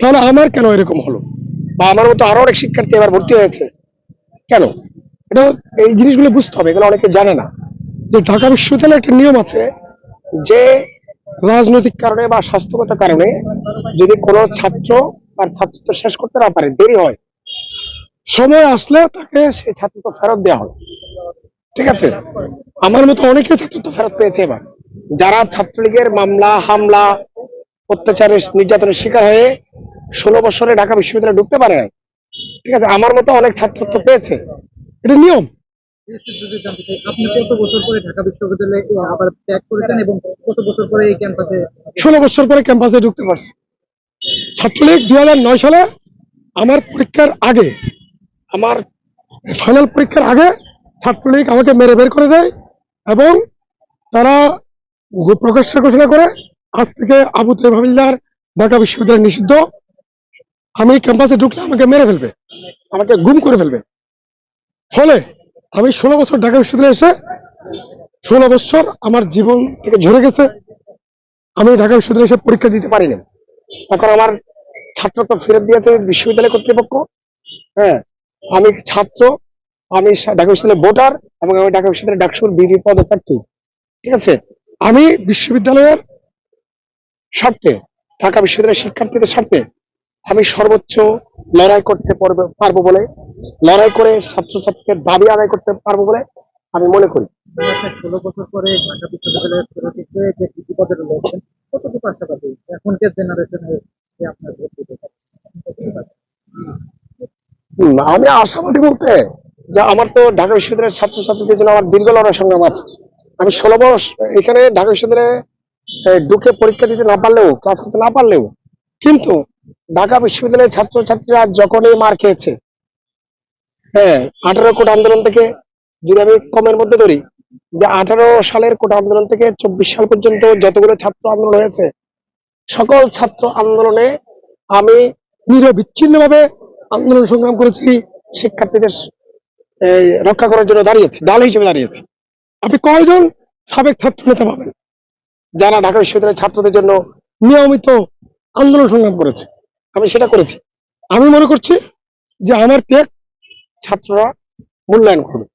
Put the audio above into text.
তাহলে আমার কেন এরকম হলো? বা আমার মতো আরও অনেক শিক্ষার্থী এবার ভর্তি হয়েছে। কেন? এটা এই জিনিসগুলো বুঝতে হবে, এগুলো অনেকে জানে না। যে ঢাকা বিশ্ববিদ্যালয়ে একটা নিয়ম আছে যে রাজনৈতিক কারণে বা স্বাস্থ্যগত কারণে যদি কোনো ছাত্র তার ছাত্রত্ব শেষ করতে না পারে, দেরি হয়। সময় আসলে তাকে সেই ছাত্রত্ব ফেরত দেওয়া হয়। ঠিক আছে? আমার মতো অনেকে ছাত্রত্ব ফেরত পেয়েছে এবার। যারা ছাত্রলীগের মামলা, হামলা, অত্যাচারের নির্যাতনের শিকার হয়ে ষোলো বছরে ঢাকা বিশ্ববিদ্যালয়ে ঢুকতে পারে নাই। ঠিক আছে আমার মতো অনেক ছাত্রত্ব পেয়েছে। এটা নিয়ম। যদি জানতে চাই আপনি কত বছর পরে ঢাকা বিশ্ববিদ্যালয়ে এ, আবার ত্যাগ করেছেন এবং কত বছর পরে ষোলো বছর পরে ক্যাম্পাসে ঢুকতে পারছি। ছাত্রলীগ দুই নয় সালে আমার পরীক্ষার আগে আমার ফাইনাল পরীক্ষার আগে ছাত্রলীগ আমাকে মেরে বের করে দেয় এবং তারা প্রকাশ্যে ঘোষণা করে আজ থেকে আবু তেব হাবিলদার ঢাকা বিশ্ববিদ্যালয় নিষিদ্ধ। আমি ক্যাম্পাসে ঢুকলে আমাকে মেরে ফেলবে। আমাকে গুম করে ফেলবে। ফলে আমি ষোলো বছর ঢাকা বিশ্ববিদ্যালয়ে এসে ষোলো বছর আমার জীবন থেকে ঝরে গেছে। আমি ঢাকা বিশ্ববিদ্যালয়ে এসে পরীক্ষা দিতে পারিনি। এখন আমার ছাত্রকে ফেরত দিয়েছে বিশ্ববিদ্যালয় কর্তৃপক্ষ। হ্যাঁ আমি ছাত্র, আমি ঢাকা বিশ্ববিদ্যালয়ের ভোটার এবং আমি ঢাকা বিশ্ববিদ্যালয়ের ডাকসুর বিধি পদপ্রার্থী। ঠিক আছে? আমি বিশ্ববিদ্যালয়ের স্বার্থে, ঢাকা বিশ্ববিদ্যালয়ের শিক্ষার্থীদের স্বার্থে আমি সর্বোচ্চ লড়াই করতে পারবো- পারব বলে লড়াই করে ছাত্রছাত্রীদের দাবি আদায় করতে পারব বলে আমি মনে করি। ষোলো বছর পরে ঢাকা যে কৃষি কতটুকু আশাবাদী? এখনকার জেনারেশনে আপনার আমি আশাবাদী বলতে যে আমার তো ঢাকা বিশ্ববিদ্যালয়ের ছাত্রছাত্রীদের জন্য আমার দীর্ঘ লড়াই সংগ্রাম আছে। আমি ষোলো বছর এখানে ঢাকা বিশ্ববিদ্যালয়ে ঢুকে পরীক্ষা দিতে না পারলেও ক্লাস করতে না পারলেও কিন্তু ঢাকা বিশ্ববিদ্যালয়ের ছাত্রছাত্রীরা যখনই মার খেয়েছে হ্যাঁ আঠারো কোট আন্দোলন থেকে যদি আমি কমের মধ্যে ধরি যে আঠারো সালের কোটা আন্দোলন থেকে চব্বিশ সাল পর্যন্ত যতগুলো ছাত্র আন্দোলন হয়েছে সকল ছাত্র আন্দোলনে আমি নিরবিচ্ছিন্ন ভাবে আন্দোলন সংগ্রাম করেছি শিক্ষার্থীদের এই, রক্ষা করার জন্য দাঁড়িয়েছি ডাল হিসেবে দাঁড়িয়েছি। আপনি কয়জন সাবেক ছাত্র নেতা পাবেন? যারা ঢাকা বিশ্ববিদ্যালয়ের ছাত্রদের জন্য নিয়মিত আন্দোলন সংগ্রাম করেছে। আমি সেটা করেছি। আমি মনে করছি যে আমার ত্যাগ ছাত্ররা মূল্যায়ন করবে।